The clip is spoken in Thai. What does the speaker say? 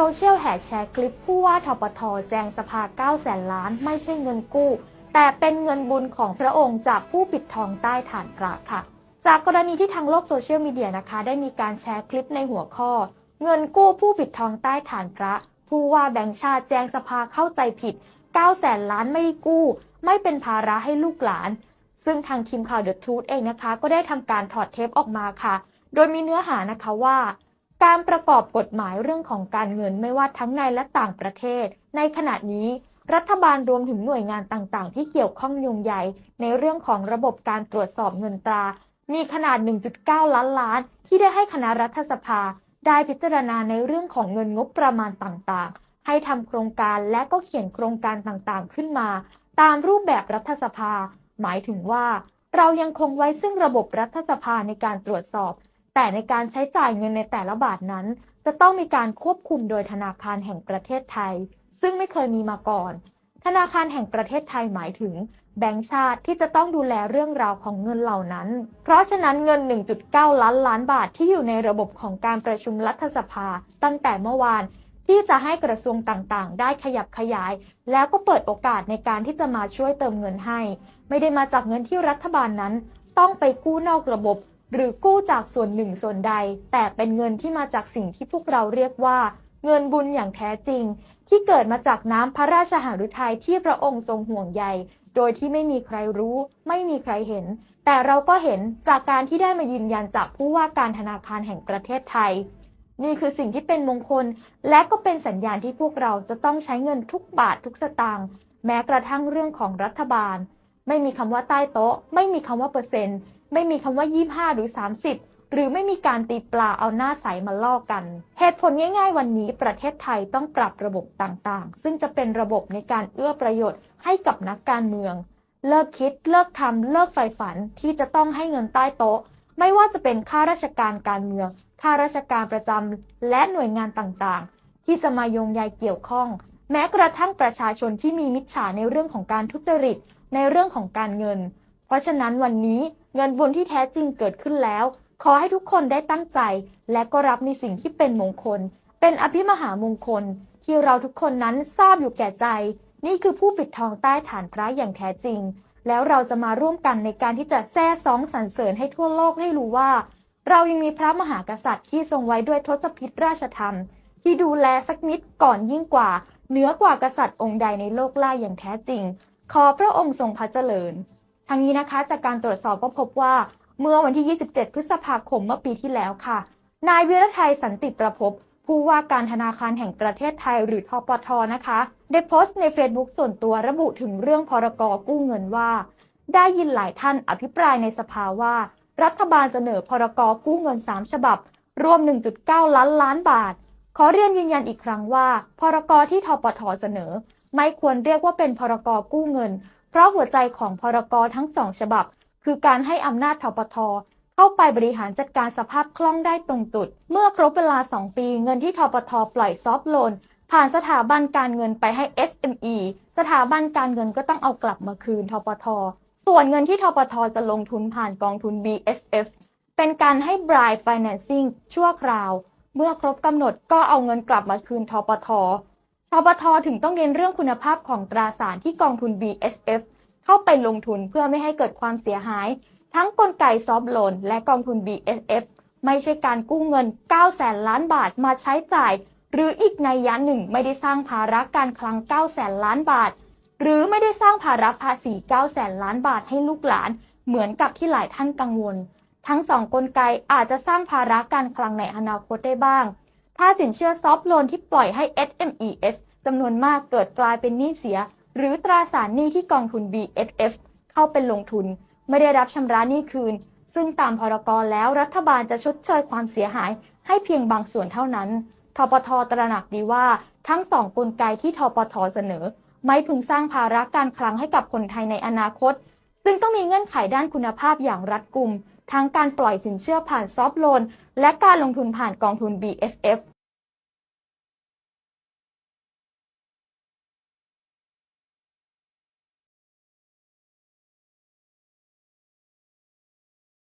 โซเชียลแห่แชร์คลิปผู้ว่าทปทแจงสภา 9 แสนล้าน ไม่ใช่เงินกู้ แต่เป็นเงินบุญของพระองค์จากผู้ปิดทองใต้ฐานพระค่ะ จากกรณีที่ทางโลกโซเชียลมีเดียนะคะ ได้มีการแชร์คลิปในหัวข้อ เงินกู้ผู้ปิดทองใต้ฐานพระ ผู้ว่าแบงค์ชาติแจงสภาเข้าใจผิด 9 แสนล้านไม่กู้ ไม่เป็นภาระให้ลูกหลาน ซึ่งทางทีมข่าว The Truth เองนะคะ ก็ได้ทำการถอดเทปออกมาค่ะ โดยมีเนื้อหานะคะว่า การประกอบกฎหมายเรื่องของการเงินไม่ว่าทั้งในและต่างประเทศ ในขณะนี้รัฐบาลรวมถึงหน่วยงานต่างๆ ที่เกี่ยวข้องโยงใยในเรื่องของระบบการตรวจสอบเงินตรา มีขนาด 1.9 ล้านล้าน ที่ได้ให้คณะรัฐสภา ได้พิจารณาในเรื่องของเงินงบประมาณต่างๆ ให้ทำโครงการและก็เขียนโครงการต่างๆ ขึ้นมา ตามรูปแบบรัฐสภา หมายถึงว่า เรายังคงไว้ซึ่งระบบรัฐสภาในการตรวจสอบ แต่ในการใช้จ่ายเงินในแต่ละบาทนั้น จะต้องมีการควบคุมโดยธนาคารแห่งประเทศไทย ซึ่งไม่เคยมีมาก่อน ธนาคารแห่งประเทศไทยหมายถึง แบงก์ชาติที่จะต้องดูแลเรื่องราวของเงินเหล่านั้น เพราะฉะนั้นเงิน 1.9 ล้านล้านบาทที่อยู่ในระบบของการประชุมรัฐสภา ตั้งแต่เมื่อวานที่จะให้กระทรวงต่างๆ ได้ขยับขยาย แล้วก็เปิดโอกาสในการที่จะมาช่วยเติมเงินให้ ไม่ได้มาจากเงินที่รัฐบาลนั้น ต้องไปกู้นอกระบบ หรือกู้จากส่วนหนึ่งส่วนใด แต่เป็นเงินที่มาจากสิ่งที่พวกเราเรียกว่า เงินบุญอย่างแท้จริง ที่เกิดมาจากน้ำพระราชหฤทัยที่พระองค์ทรงห่วงใยโดยที่ไม่มีใครรู้ ไม่มีใครเห็น แต่เราก็เห็นจากการที่ได้มายืนยันจากผู้ว่าการธนาคารแห่งประเทศไทย นี่คือสิ่งที่เป็นมงคล และก็เป็นสัญญาณที่พวกเราจะต้องใช้เงินทุกบาททุกสตางค์แม้กระทั่งเรื่องของรัฐบาล ไม่มีคำว่าใต้โต๊ะ ไม่มีคำว่าเปอร์เซ็นต์ ไม่มีคำว่า 25 หรือ 30 หรือไม่มีการตีปลาเอาหน้าใสมาลอกัน เหตุผลง่ายๆ วันนี้ประเทศไทยต้องปรับระบบต่างๆ ซึ่งจะเป็นระบบในการเอื้อประโยชน์ให้กับนักการเมือง เลิกคิดเลิกทำเลิกใฝ่ฝันที่จะต้องให้เงินใต้โต๊ะ ไม่ว่าจะเป็นข้าราชการการเมืองข้าราชการประจำและหน่วยงานต่างๆ ที่จะมาโยงใยเกี่ยวข้อง แม้กระทั่งประชาชนที่มีมิจฉาในเรื่องของการทุจริตในเรื่องของการเงิน เพราะฉะนั้นวันนี้ เงินบุญที่แท้จริงเกิดขึ้นแล้ว ขอให้ทุกคนได้ตั้งใจ และก็รับในสิ่งที่เป็นมงคล เป็นอภิมหามงคล ที่เราทุกคนนั้นทราบอยู่แก่ใจ นี่คือผู้ปิดทองใต้ฐานพระอย่างแท้จริง แล้วเราจะมาร่วมกันในการที่จะแซ่ซ้องสรรเสริญให้ทั่วโลกได้รู้ว่า เรายังมีพระมหากษัตริย์ที่ทรงไว้ด้วยทศพิธราชธรรม ที่ดูแลสักนิดก่อนยิ่งกว่าเหนือกว่ากษัตริย์องค์ใดในโลกล่าอย่างแท้จริง ขอพระองค์ทรงพระเจริญ ทางนี้นะคะจากการตรวจสอบก็พบว่าเมื่อวันที่ 27 พฤษภาคมเมื่อปีที่แล้วค่ะ นายวิรไทยสันติประพบผู้ว่าการธนาคารแห่งประเทศไทยหรือทปทนะคะ ได้โพสต์ใน Facebook ส่วนตัวระบุถึงเรื่องพรกกู้เงินว่า ได้ยินหลายท่านอภิปรายในสภาว่า รัฐบาลเสนอพรกกู้เงิน 3 ฉบับ รวม 1.9 ล้านล้านบาท ขอเรียนยืนยันอีกครั้งว่า พรกที่ทปทเสนอ ไม่ควรเรียกว่าเป็นพรกกู้เงิน เพราะหัวใจของพรกทั้งสองฉบับ คือการให้อำนาจทปทเข้าไปบริหารจัดการสภาพคล่องได้ตรงจุด เมื่อครบเวลา 2 ปีเงินที่ทปทปล่อยซอฟโลน ผ่านสถาบันการเงินไปให้ SME สถาบันการเงินก็ต้องเอากลับมาคืนทปทส่วนเงินที่ทปทจะลงทุนผ่านกองทุน BSF เป็นการให้ Bright Financing ชั่วคราว เมื่อครบกำหนดก็เอาเงินกลับมาคืนทปท ทบทถึงต้องเน้นเรื่องคุณภาพของตราสารที่กองทุน BSF เข้าไปลงทุนเพื่อไม่ให้เกิดความเสียหาย ทั้งกลไกซอฟโลนและกองทุน BSF ไม่ใช่การกู้เงิน 9 แสนล้านบาทมาใช้จ่าย หรืออีกในยะหนึ่งไม่ได้สร้างภาระการคลัง 9 แสนล้านบาท หรือไม่ได้สร้างภาระภาษี 9 แสนล้านบาทให้ลูกหลาน เหมือนกับที่หลายท่านกังวล ทั้งสองกลไกอาจจะสร้างภาระการคลังในอนาคตได้บ้าง ถ้าสินเชื่อซอฟท์โลนที่ปล่อยให้ SMES จำนวนมากเกิดกลายเป็นหนี้เสีย หรือตราสารหนี้ที่กองทุน BSF เข้าเป็นลงทุน ไม่ได้รับชำระหนี้คืน ซึ่งตามพรกแล้วรัฐบาลจะชดเชยความเสียหาย ให้เพียงบางส่วนเท่านั้นทปทตระหนักดีว่าทั้งสองกลไกที่ทปทเสนอ ไม่พึงสร้างภาระการคลังให้กับคนไทยในอนาคต ซึ่งต้องมีเงื่อนไขด้านคุณภาพอย่างรัดกุม ทั้งการปล่อยสินเชื่อผ่านซอฟท์โลนและการลงทุนผ่านกองทุน BFF